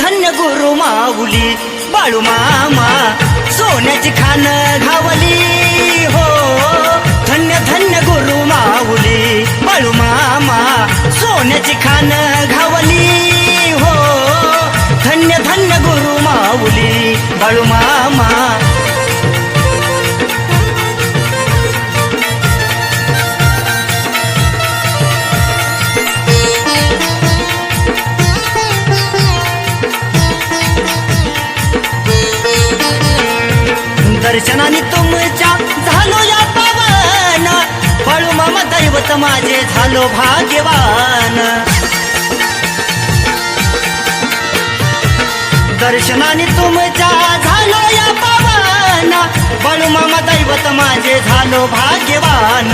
धन्य गुरु माऊली बाळू मामा सोन्याची खान घावली. हो धन्य धन्य गुरु माऊली बाळू मामा सोन्याची खान घावली. हो धन्य धन्य गुरु माऊली बाळू मामा दर्शनाने तुमच्या झालो या पावन. बाळू मामा दैवत माझे झालो भाग्यवान. दर्शनाने तुमच्या झालो या पावन. बाळू मामा दैवत माझे झालो भाग्यवान.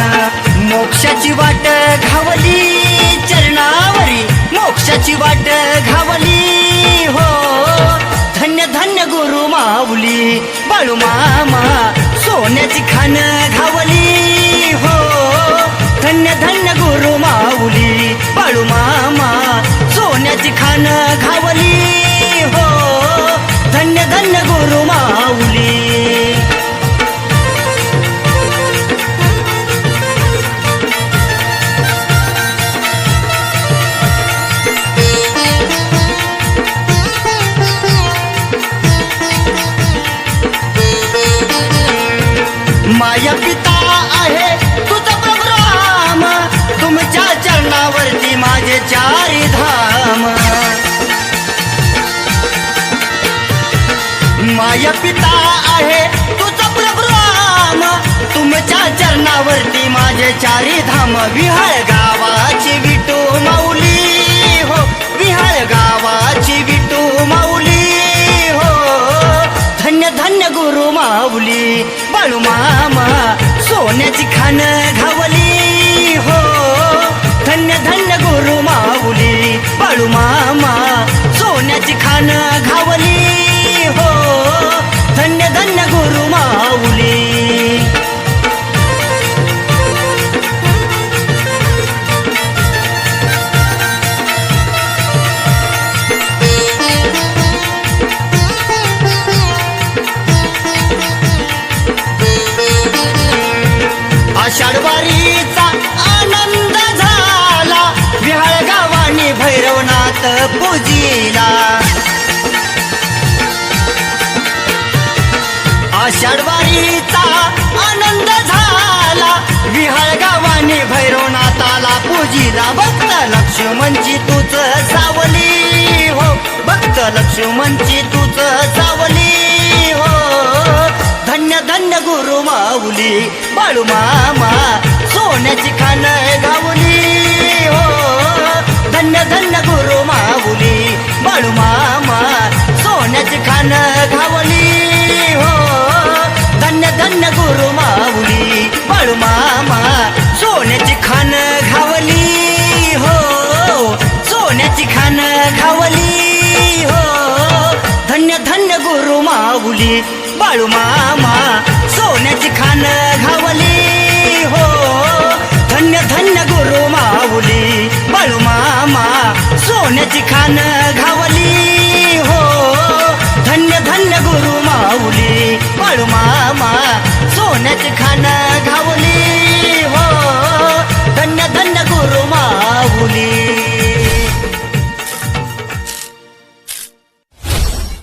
मोक्षाची वाट घावली चरणावरी. मोक्षाची वाट घावली हो. धन्य धन्य गुरु माऊली. बाळू मामा सोन्याची खान घावली हो. धन्य धन्य गुरु माऊली बाळू मामा सोन्याची खान घावली हो. धन्य धन्य गुरु माऊली आहे तुझा प्रभुराम तुमच्या चरणावरती माझे चारी धाम. माय पिता आहे तुझा प्रभुराम तुमच्या चरणावरती माझे चारी धाम. विहळ गावाची विटू माऊली हो. विहळ गावाची विटू माऊली हो. धन्य धन्य गुरु माऊली बाळू मामा. सोन्याची खान घावली हो. धन्य धन्य गुरु माऊली बाळू मा आषाढवारीचा आनंद झाला. विहाळ गावानी भैरवनाथाला पूजीला. भक्त लक्ष्मणची तूच सावली हो. भक्त लक्ष्मणची तूच सावली हो. धन्य धन्य गुरु माऊली बाळू मामा सोन्याची खान गावली हो. धन्य धन्य गुरु माऊली बाळू मामा सोन्याची खान बाळू मामा सोन्याची खान घावली हो. धन्य धन्य गुरु माऊली बाळू मामा सोन्याची खान घावली.